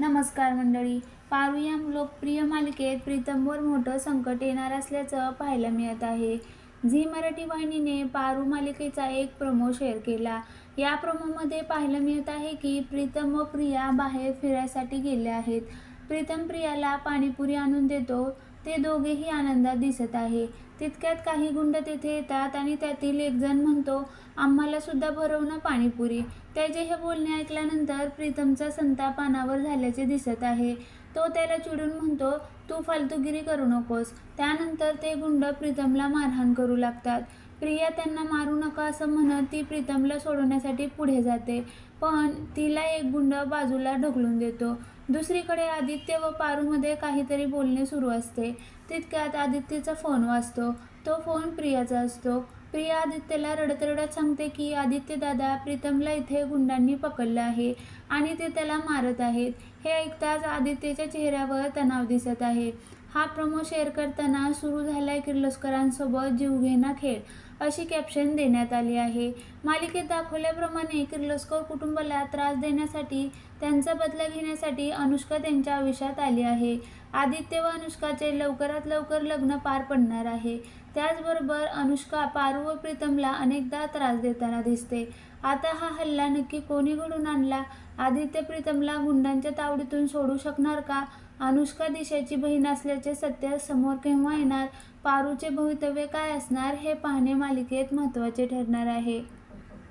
नमस्कार मंडळी. पारू या लोकप्रिय मालिकेत प्रीतमवर मोठं संकट येणार असल्याचं पाहायला मिळत आहे. झी मराठी वाहिनीने पारू मालिकेचा एक प्रोमो शेअर केला. या प्रोमोमध्ये पाहायला मिळत आहे की प्रीतम व प्रिया बाहेर फिरायसाठी गेले आहेत. प्रीतम प्रियाला पाणीपुरी आणून देतो. ते दोघेही आनंदात दिसत आहे. तितक्यात काही गुंड तेथे येतात आणि त्यातील एक जण म्हणतो आम्हाला सुद्धा भरवणं पाणीपुरी. त्याचे हे बोलणे ऐकल्यानंतर प्रीतमचा संताप अनावर झाल्याचे दिसत आहे. तो त्याला चिडून म्हणतो तू फालतूगिरी करू नकोस. त्यानंतर ते गुंड प्रीतमला मारहाण करू लागतात. प्रिया त्यांना मारू नका असं म्हणत ती प्रीतमला सोडवण्यासाठी पुढे जाते पण तिला एक गुंड बाजूला ढकलून देतो. दुसरीकडे आदित्य व पारूमध्ये काहीतरी बोलणे सुरू असते. तितक्यात आदित्यचा फोन वाजतो. तो फोन प्रियाचा असतो. प्रिया आदित्यला रडत रडत सांगते की आदित्य दादा प्रीतमला इथे गुंडांनी पकडलं आहे आणि ते त्याला मारत आहेत. हे ऐकताच आदित्यच्या चेहऱ्यावर तणाव दिसत आहे. हा प्रोमो शेअर करताना सुरू झालाय किर्लोस्करांसोबत जीवघेणा खेळ अशी कॅप्शन देण्यात आली आहे. मालिकेत दाखवल्याप्रमाणे किर्लोस्कर कुटुंबाला त्रास देण्यासाठी त्यांचा बदला घेण्यासाठी अनुष्का त्यांच्या आयुष्यात आली आहे. आदित्य व अनुष्काचे लवकरात लवकर लग्न पार पडणार आहे. त्याचबरोबर अनुष्का पारू व प्रीतमला अनेकदा त्रास देताना दिसते. आता हा हल्ला नक्की कोणी घडून आणला? आदित्य प्रीतमला गुंडांच्या तावडीतून सोडू शकणार का? अनुष्का दिशाची बहीण असल्याचे सत्य समोर केव्हा येणार? पारूचे भवितव्य काय असणार हे पाहणे मालिकेत महत्त्वाचे ठरणार आहे.